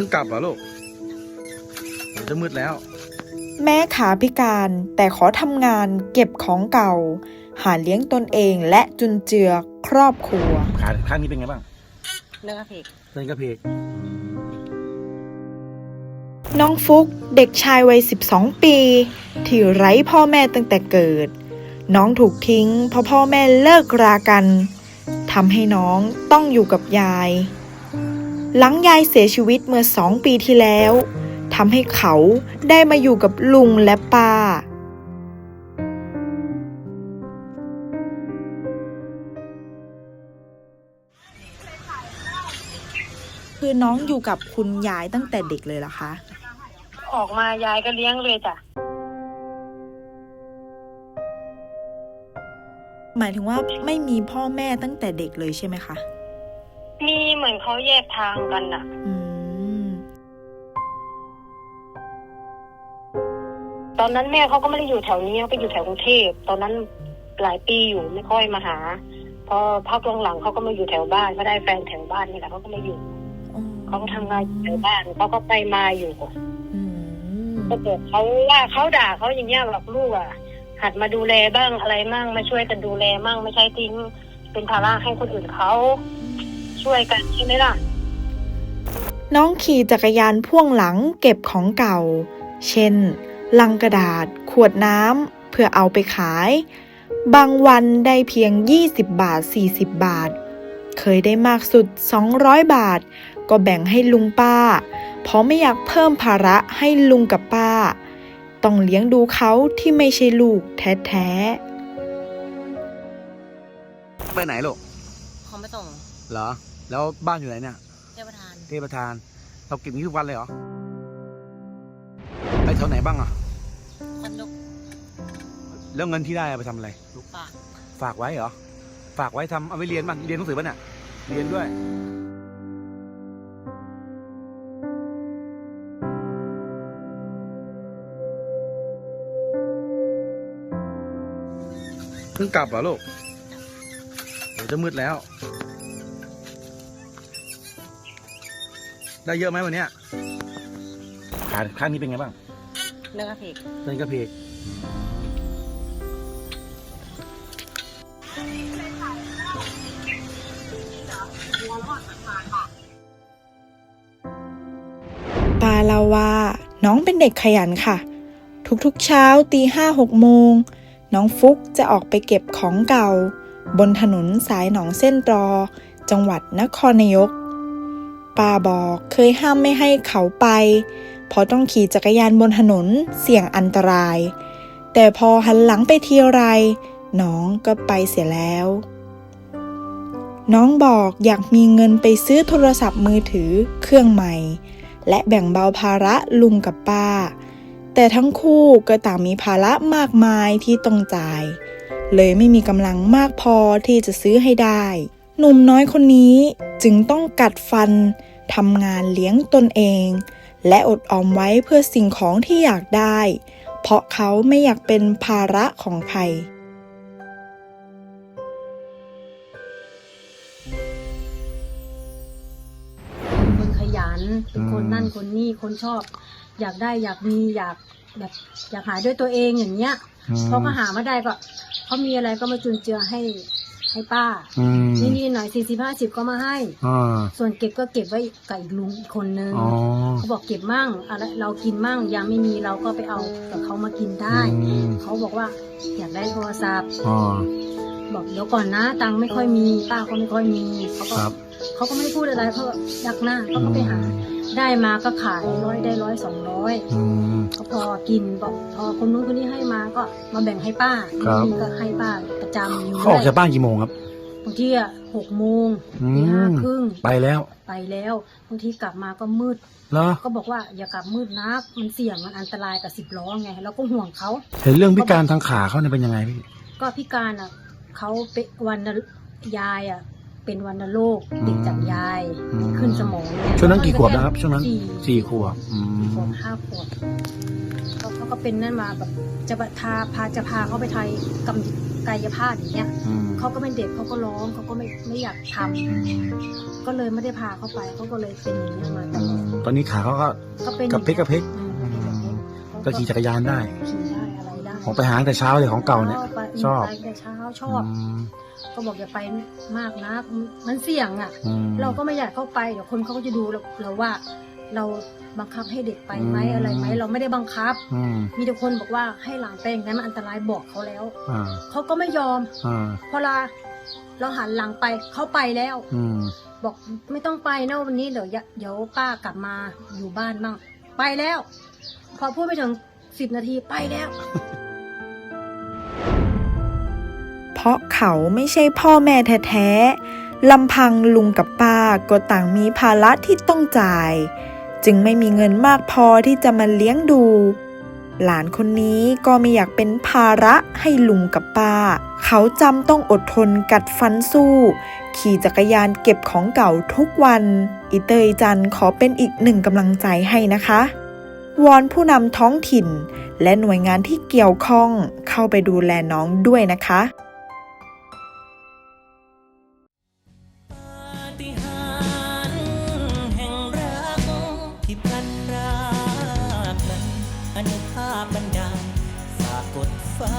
พิ่งกลับเหรอลูกเดี๋ยวจะมืดแล้ว แม่ขาพิการแต่ขอทำงานเก็บของเก่า หาเลี้ยงตนเองและจุนเจือครอบครัว ขาข้างนี้เป็นไงบ้างเนื้อกระเพกเส้นกระเพกน้องฟุกเด็กชายวัย 12 ปี ที่ไร้พ่อแม่ตั้งแต่เกิด น้องถูกทิ้งเพราะพ่อแม่เลิกรากันทำให้น้องต้องอยู่กับยาย หลังยายเสียชีวิตเมื่อสองปีที่แล้วทำให้เขาได้มาอยู่กับลุงและป้า คือน้องอยู่กับคุณยายตั้งแต่เด็กเลยเหรอคะ ออกมายายก็เลี้ยงเลยจ้ะ หมายถึงว่าไม่มีพ่อแม่ตั้งแต่เด็กเลยใช่ไหมคะ มีเหมือนเขาแยกทางกันน่ะอืมตอนนั้นแม่เขาก็ไม่ได้อยู่แถวนี้เขาไปอยู่แถวกรุงเทพตอนนั้นหลายปีอยู่ไม่ค่อยมาหา พอพักหลังๆเขาก็มาอยู่แถวบ้านเขาได้แฟนแถวบ้านนี่แหละเขาก็มาอยู่อ๋อเขาก็ทำงานอยู่แถวบ้านเขาก็ไปมาอยู่อืมถ้าเกิดเขาว่าเขาด่าเขาอย่างเงี้ยแบบลูกอะ หัดมาดูแลบ้างอะไรมั่งมาช่วยกันดูแลมั่งไม่ใช่ทิ้งเป็นภาระให้คนอื่นเขา ช่วยกันใช่ไหมล่ะ น้องขี่จักรยานพ่วงหลังเก็บของเก่า เช่น ลังกระดาษ ขวดน้ำเพื่อเอาไปขาย บางวันได้เพียง 20 บาท 40 บาท เคยได้มากสุด 200 บาท ก็แบ่งให้ลุงป้า เพราะไม่อยากเพิ่มภาระให้ลุงกับป้า ต้องเลี้ยงดูเขาที่ไม่ใช่ลูกแท้ไปไหนลูก เขาไม่ส่ง เหรอ แล้วบ้านอยู่ไหนเนี่ยเทพประธานเทพประธาน เราเก็บนี้ทุกวันเลยเหรอ ไปแถวไหนบ้างอะคอนยกแล้วเงินที่ได้เอาไปทำอะไรลูกปากฝากไว้เหรอ ฝากไว้ทำเอาไปเรียนบ้างเรียนหนังสือป่ะเนี่ยเรียนด้วย เพิ่งกลับเหรอลูกเดี๋ยวจะมืดแล้ว ได้เยอะไหมวันเนี้ยขาข้างนี้เป็นไงบ้างเนื้อกระเพกเส้นกระเพกๆปาลาว่าน้องเป็นเด็กขยันค่ะ ทุกๆเช้าตีห้าหกโมง น้องฟุกจะออกไปเก็บของเก่า บนถนนสายหนองเส้นรอ จังหวัดนครนายก ป้าบอกเคยห้ามไม่ให้เขาไป เพราะต้องขี่จักรยานบนถนนเสี่ยงอันตราย แต่พอหันหลังไปทีไร น้องก็ไปเสียแล้ว น้องบอกอยากมีเงินไปซื้อโทรศัพท์มือถือเครื่องใหม่ และแบ่งเบาภาระลุงกับป้า แต่ทั้งคู่ก็ต่างมีภาระมากมายที่ต้องจ่าย เลยไม่มีกำลังมากพอที่จะซื้อให้ได้หนุ่มน้อยคนนี้จึงต้องกัดฟัน ทำงานเลี้ยงตนเอง และอดออมไว้เพื่อสิ่งของที่อยากได้ เพราะเขาไม่อยากเป็นภาระของใคร เป็นคนขยัน เป็นคนนั่นคนนี่ คนชอบ อยากได้อยากมีอยากแบบอยากหาด้วยตัวเองอย่างเงี้ย พอเขาหามาได้ก็เขามีอะไรก็มาจุนเจือให้ ให้ป้าอืมนี่นี่หน่อยสี่สิบห้าสิบก็มาให้ อ่า ส่วนเก็บก็เก็บไว้กับอีกลุงอีกคนนึงอ๋อ เขาบอกเก็บมั่งอะไรเรากินมั่งยังไม่มีเราก็ไปเอากับเขามากินได้ อืมเขาบอกว่าอยากได้โทรศัพท์ อ๋อ บอกเดี๋ยวก่อนนะ ตังค์ไม่ค่อยมีป้าก็ไม่ค่อยมีเขาก็ครับ เขาก็ไม่ได้พูดอะไรเขาก็ยักหน้าเขาก็ไปหา ได้มาก็ขายร้อยได้ร้อยสองร้อยอืม ก็พอกินบอกพอคนนู้นคนนี้ให้มาก็มาแบ่งให้ป้าครับนี่ก็ให้ป้าประจำอยู่เขาออกจากบ้านกี่โมงครับ บางทีอะหกโมงอืมตีห้าครึ่งไปแล้วไปแล้วบางทีกลับมาก็มืด เหรอก็บอกว่าอย่ากลับมืดนะมันเสี่ยงมันอันตรายกับสิบล้อไงเราก็ห่วงเขา เห็นเรื่องพิการทางขาเขาเนี่ยเป็นยังไงพี่ ก็พิการอะเขาเป็นวันยายอะ เป็นวันโรคอืมติดจากยายอืม ขึ้นสมองเยช่วงนั้นกี่ขวบนะครับ ช่วงนั้นสี่สี่ขวบอืมขวบห้าขวบเขาเขาก็เป็นนั่นมาแบบจะพาพาจะพาเขาไปไทยกำกายภาพอย่างเงี้ยอืมเขาก็เป็นเด็กเขาก็ร้องเขาก็ไม่ไม่อยากทำอืมก็เลยไม่ได้พาเขาไปเขาก็เลยเป็นอย่างนี้ยมาตอืลอดมตอนนี้ขาเขาก็ ก็เป็นกระเพกกระเพก อืมอืมก็ขี่จักรยานได้ ขี่ ได้อะไรได้ผมไปหาตั้งแต่เช้าเลยของเก่าเนี่ย ไปชอบ ไปแต่เช้าชอบ อืมก็บอกอย่าไปมากนะมันเสี่ยงอะ อืม เราก็ไม่อยากเข้าไปเดี๋ยวคนเขาก็จะดูเราเราว่า เราบังคับให้เด็กไปไหมอืม อะไรไหมเราไม่ได้บังคับ อืมมีแต่คนบอกว่าให้หลังไปอย่างนั้นมันอันตรายบอกเขาแล้วอ่าเขาก็ไม่ยอมอ่าพอเราเราหันหลังไปเขาไปแล้ว อืมบอกไม่ต้องไปนะวันนี้เดี๋ยวอย่าเดี๋ยวป้ากลับมาอยู่บ้านบ้างไปแล้ว พอพูดไปถึงสิบนาทีไปแล้ว เพราะเขาไม่ใช่พ่อแม่แท้ๆลำพังลุงกับป้าก็ต่างมีภาระที่ต้องจ่าย จึงไม่มีเงินมากพอที่จะมาเลี้ยงดู หลานคนนี้ก็ไม่อยากเป็นภาระให้ลุงกับป้า เขาจำต้องอดทนกัดฟันสู้ ขี่จักรยานเก็บของเก่าทุกวันอีเตยจันขอเป็นอีกหนึ่งกำลังใจให้นะคะวอนผู้นำท้องถิ่น และหน่วยงานที่เกี่ยวข้องเข้าไปดูแลน้องด้วยนะคะ ที่พลันรากนั้นอนุภาพบันดาลฝากกดฟ้า